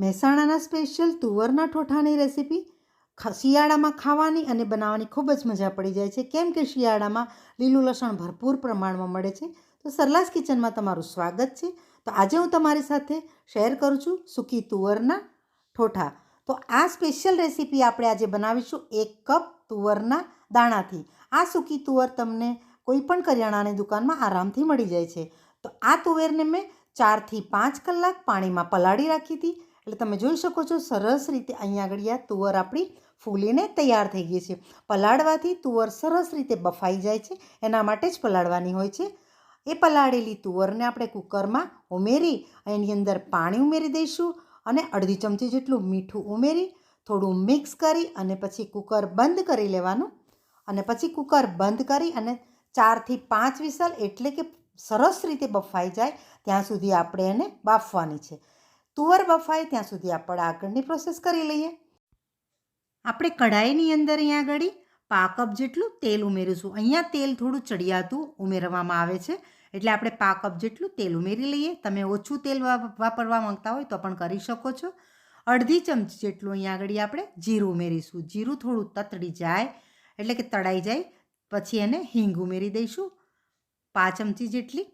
મહેસાણાના special તુવરના ઠોઠાની recipe શિયાળામાં ખાવાની અને બનાવવાની ખૂબ જ મજા પડી જાય છે. કેમ કે શિયાળામાં લીલું લસણ ભરપૂર પ્રમાણમાં મળે છે. તો સરલાસ કિચનમાં તમારું સ્વાગત છે. તો આજે હું તમારી સાથે શેર કરું છું સૂકી તુવરના ઠોઠા. તો આ સ્પેશિયલ રેસીપી આપણે આજે બનાવીશું એક કપ તુવરના દાણાથી. આ સૂકી તુવર તમને કોઈ પણ કરિયાણાની દુકાનમાં આરામથી મળી જાય છે. તો આ તુવેરને મેં ચારથી પાંચ કલાક પાણીમાં પલાળી રાખી હતી. એટલે તમે જોઈ શકો છો, સરસ રીતે અહીંયા આગળ આ તુવર આપણી ફૂલીને તૈયાર થઈ ગઈ છે. પલાળવાથી તુવર સરસ રીતે બફાઈ જાય છે, એના માટે જ પલાળવાની હોય છે. એ પલાળેલી તુવરને આપણે કુકરમાં ઉમેરી, એની અંદર પાણી ઉમેરી દઈશું અને અડધી ચમચી જેટલું મીઠું ઉમેરી, થોડું મિક્સ કરી અને પછી કુકર બંધ કરી લેવાનું. અને પછી કુકર બંધ કરી અને ચારથી પાંચ વિસલ એટલે કે સરસ રીતે બફાઈ જાય, ત્યાં સુધી આપણે એને બાફવાની છે. તુવર બફાય ત્યાં સુધી આપણે આગળની પ્રોસેસ કરી લઈએ. આપણે કઢાઈની અંદર અહીંયા આગળ પા કપ જેટલું તેલ ઉમેરીશું. અહીંયા તેલ થોડું ચડિયાતું ઉમેરવામાં આવે છે. એટલે આપણે પા કપ જેટલું તેલ ઉમેરી લઈએ. તમે ઓછું તેલ વાપરવા માંગતા હોય તો પણ કરી શકો છો. અડધી ચમચી જેટલું અહીંયા આગળ આપણે જીરું ઉમેરીશું. જીરું થોડું તતડી જાય, એટલે કે તળાઈ જાય. પછી એને હિંગ ઉમેરી દઈશું. પાંચ ચમચી જેટલી.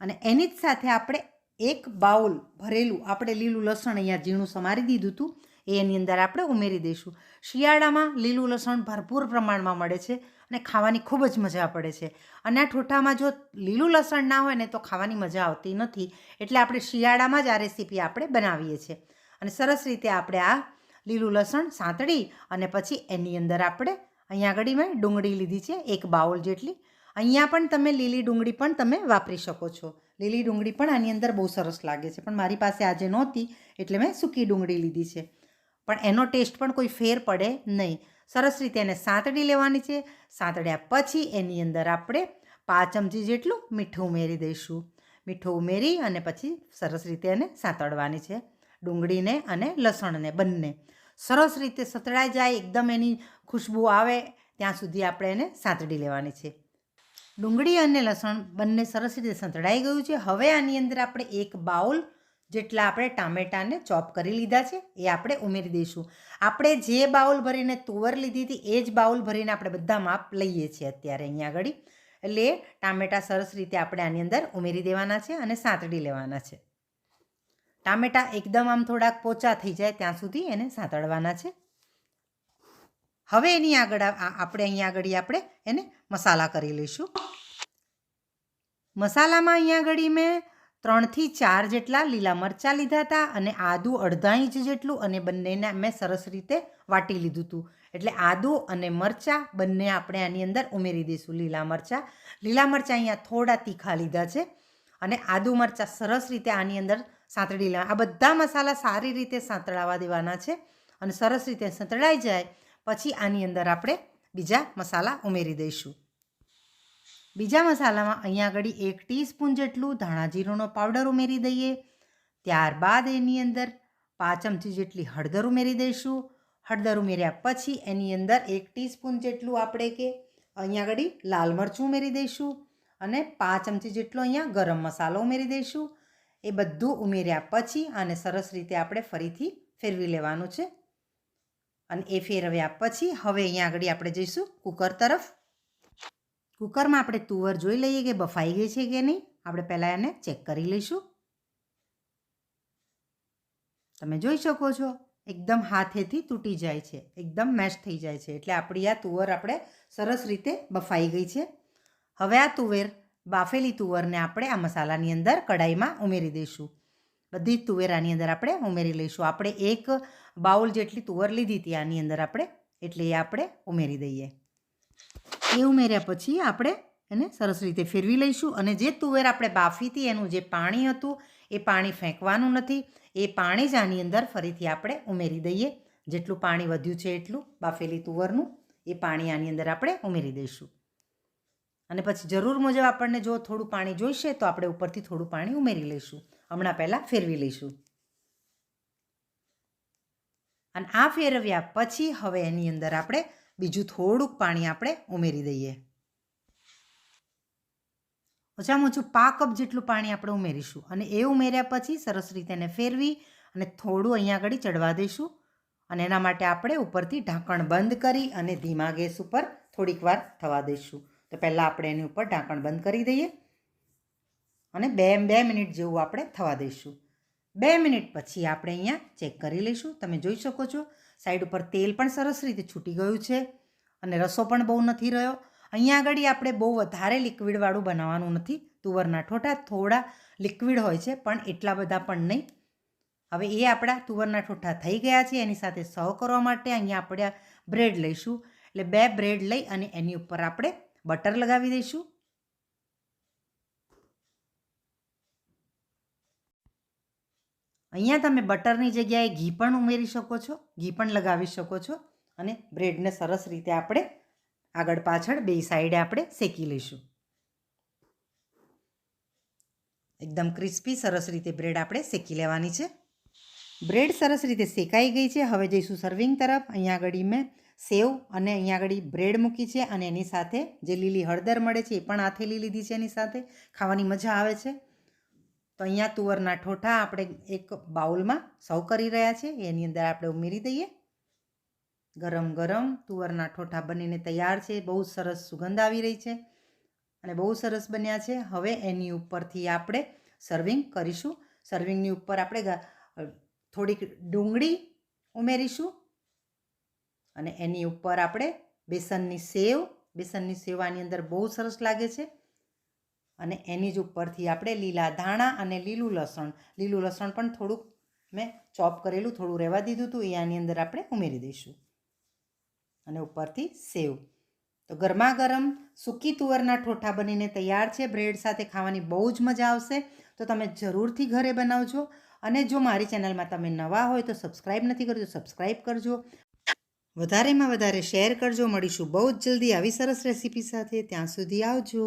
અને એની જ સાથે આપણે એક બાઉલ ભરેલું, આપણે લીલું લસણ અહીંયા ઝીણું સમારી દીધું હતું, એ એની અંદર આપણે ઉમેરી દઈશું. શિયાળામાં લીલું લસણ ભરપૂર પ્રમાણમાં મળે છે અને ખાવાની ખૂબ જ મજા પડે છે. અને આ ઠોઠામાં જો લીલું લસણ ના હોય ને, તો ખાવાની મજા આવતી નથી. એટલે આપણે શિયાળામાં જ આ રેસીપી આપણે બનાવીએ છીએ. અને સરસ રીતે આપણે આ લીલું લસણ સાંતળી અને પછી એની અંદર આપણે અહીંયા આગળ મેં ડુંગળી લીધી છે, એક બાઉલ જેટલી. અહીંયા પણ તમે લીલી ડુંગળી પણ તમે વાપરી શકો છો. લીલી ડુંગળી પણ આની અંદર બહુ સરસ લાગે છે. પણ મારી પાસે આજે નહોતી એટલે મેં સૂકી ડુંગળી લીધી છે. પણ એનો ટેસ્ટ પણ કોઈ ફેર પડે નહીં. સરસ રીતે એને સાંતળી લેવાની છે. સાંતળ્યા પછી એની અંદર આપણે પાંચ ચમચી જેટલું મીઠું ઉમેરી દઈશું. મીઠું ઉમેરી અને પછી સરસ રીતે એને સાંતળવાની છે. ડુંગળીને અને લસણને બંને. સરસ રીતે સતળાઈ જાય, એકદમ એની ખુશ્બુ આવે, ત્યાં સુધી આપણે એને સાંતળી લેવાની છે. ડુંગળી અને લસણ બંને સરસ રીતે સંતળાઈ ગયું છે. હવે આની અંદર આપણે એક બાઉલ જેટલા આપણે ટામેટાને ચોપ કરી લીધા છે, એ આપણે ઉમેરી દઈશું. આપણે જે બાઉલ ભરીને તુવર લીધી હતી, એ જ બાઉલ ભરીને આપણે બધા માપ લઈએ છીએ અત્યારે અહીંયા આગળ. એટલે ટામેટા સરસ રીતે આપણે આની અંદર ઉમેરી દેવાના છે અને સાંતળી લેવાના છે. ટામેટા એકદમ આમ થોડાક પોચા થઈ જાય ત્યાં સુધી એને સાંતળવાના છે. હવે એની આગળ આપણે અહીંયા આગળ આપણે એને મસાલા કરી લઈશું. મસાલામાં અહીંયા આગળ મેં ત્રણથી ચાર જેટલા લીલા મરચાં લીધા હતા અને આદું અડધા ઇંચ જેટલું અને બંનેને મેં સરસ રીતે વાટી લીધું હતું એટલે આદું અને મરચાં બંને આપણે આની અંદર ઉમેરી દઈશું લીલા મરચાં. લીલા મરચાં અહીંયા થોડા તીખા લીધા છે અને આદુ મરચાં સરસ રીતે આની અંદર સાંતળી લેવા આ બધા મસાલા સારી રીતે સાંતળાવા દેવાના છે અને સરસ રીતે સંતળાઈ જાય પછી આની અંદર આપણે બીજા મસાલા ઉમેરી દઈશું. બીજા મસાલામાં અહીંયા આગળ એક ટીસ્પૂન જેટલું ધાણા જીરુંનો પાવડર ઉમેરી દઈએ. ત્યારબાદ એની અંદર પાંચ ચમચી જેટલી હળદર ઉમેરી દઈશું. હળદર ઉમેર્યા પછી એની અંદર એક ટીસ્પૂન જેટલું આપણે કે અહીંયા આગળ લાલ મરચું ઉમેરી દઈશું અને પાંચ ચમચી જેટલો અહીંયા ગરમ મસાલો ઉમેરી દઈશું. એ બધું ઉમેર્યા પછી આને સરસ રીતે આપણે ફરીથી ફેરવી લેવાનું છે. અને એ ફેરવ્યા પછી હવે અહીંયા આગળ આપણે જઈશું કુકર તરફ. કુકરમાં આપણે તુવર જોઈ લઈએ કે બફાઈ ગઈ છે કે નહીં? આપણે પહેલાં એને ચેક કરી લઈશું. તમે જોઈ શકો છો, એકદમ હાથેથી તૂટી જાય છે, એકદમ મેશ થઈ જાય છે. એટલે આપણી આ તુવર આપણે સરસ રીતે બફાઈ ગઈ છે. હવે આ તુવેર, બાફેલી તુવરને આપણે આ મસાલાની અંદર કડાઈમાં ઉમેરી દઈશું. બધી જ તુવેર આની અંદર આપણે ઉમેરી લઈશું. આપણે એક બાઉલ જેટલી તુવર લીધી હતી આની અંદર આપણે, એટલે એ આપણે ઉમેરી દઈએ. એ ઉમેર્યા પછી આપણે એને સરસ રીતે ફેરવી લઈશું અને જે તુવેર આપણે બાફી હતી, એનું જે પાણી હતું, એ પાણી ફેંકવાનું નથી. એ પાણી જ આની અંદર ફરીથી આપણે ઉમેરી દઈએ. જેટલું પાણી વધ્યું છે એટલું બાફેલી તુવરનું એ પાણી આની અંદર આપણે ઉમેરી દઈશું. અને પછી જરૂર મુજબ આપણને જો થોડું પાણી જોઈશે, તો આપણે ઉપરથી થોડું પાણી ઉમેરી લઈશું. હમણાં પહેલાં ફેરવી લઈશું. અને આ ફેરવ્યા પછી હવે એની અંદર આપણે બીજું થોડુંક પાણી આપણે ઉમેરી દઈએ. ઓછામાં ઓછું પા કપ જેટલું પાણી આપણે ઉમેરીશું. અને એ ઉમેર્યા પછી સરસ રીતે એને ફેરવી અને થોડું અહીંયા આગળ ચડવા દઈશું. અને એના માટે આપણે ઉપરથી ઢાંકણ બંધ કરી અને ધીમા ગેસ ઉપર થોડીક વાર થવા દઈશું. તો પહેલાં આપણે એની ઉપર ઢાંકણ બંધ કરી દઈએ. અને બે બે મિનિટ જેવું આપણે થવા દઈશું. બે મિનિટ પછી આપણે અહીંયા ચેક કરી લઈશું. તમે જોઈ શકો છો, સાઈડ ઉપર તેલ પણ સરસ રીતે છૂટી ગયું છે અને રસો પણ બહુ નથી રહ્યો. અહીંયા આગળ આપણે બહુ વધારે લિક્વિડવાળું બનાવવાનું નથી. તુવરના ઠોઠા થોડા લિક્વિડ હોય છે, પણ એટલા બધા પણ નહીં. હવે એ આપણા તુવરના ઠોઠા થઈ ગયા છે. એની સાથે સર્વ કરવા માટે અહીંયા આપણે બ્રેડ લઈશું. એટલે બે બ્રેડ લઈ અને એની ઉપર આપણે બટર લગાવી દઈશું. અહીંયા તમે બટરની જગ્યાએ ઘી પણ ઉમેરી શકો છો, ઘી પણ લગાવી શકો છો અને બ્રેડને સરસ રીતે આપણે આગળ પાછળ બે સાઈડે આપણે શેકી લઈશું. એકદમ ક્રિસ્પી સરસ રીતે બ્રેડ આપણે શેકી લેવાની છે. બ્રેડ સરસ રીતે શેકાઈ ગઈ છે. હવે જઈશું સર્વિંગ તરફ. અહીંયા આગળ મેં સેવ અને અહીંયા આગળ બ્રેડ મૂકી છે અને એની સાથે જે લીલી હળદર મળે છે એ પણ આથેલી લીધી છે એની સાથે. ખાવાની મજા આવે છે. તો અહીંયા તુવરના ઠોઠા આપણે એક બાઉલમાં સર્વ કરી રહ્યા છે એની અંદર આપણે ઉમેરી દઈએ. ગરમ ગરમ તુવરના ઠોઠા બનીને તૈયાર છે. બહુ સરસ સુગંધ આવી રહી છે અને બહુ સરસ બન્યા છે. હવે એની ઉપરથી આપણે સર્વિંગ કરીશું. સર્વિંગની ઉપર આપણે થોડીક ડુંગળી ઉમેરીશું અને એની ઉપર આપણે બેસનની સેવ બેસનની સેવ આની અંદર બહુ સરસ લાગે છે. અને એની જ ઉપરથી આપણે લીલા ધાણા અને લીલું લસણ લીલું લસણ પણ થોડુંક મેં ચોપ કરેલું, થોડું રહેવા દીધું હતું એ આની અંદર આપણે ઉમેરી દઈશું. અને ઉપરથી સેવ. તો ગરમા ગરમ સૂકી તુવરના ઠોઠા બનીને તૈયાર છે, બ્રેડ સાથે ખાવાની બહુ જ મજા આવશે. તો તમે જરૂરથી ઘરે બનાવજો. અને જો મારી ચેનલમાં તમે નવા હોય તો સબસ્ક્રાઈબ નથી કરજો સબસ્ક્રાઈબ કરજો. વધારેમાં વધારે શેર કરજો. મળીશું બહુ જ જલ્દી આવી સરસ રેસીપી સાથે. ત્યાં સુધી આવજો.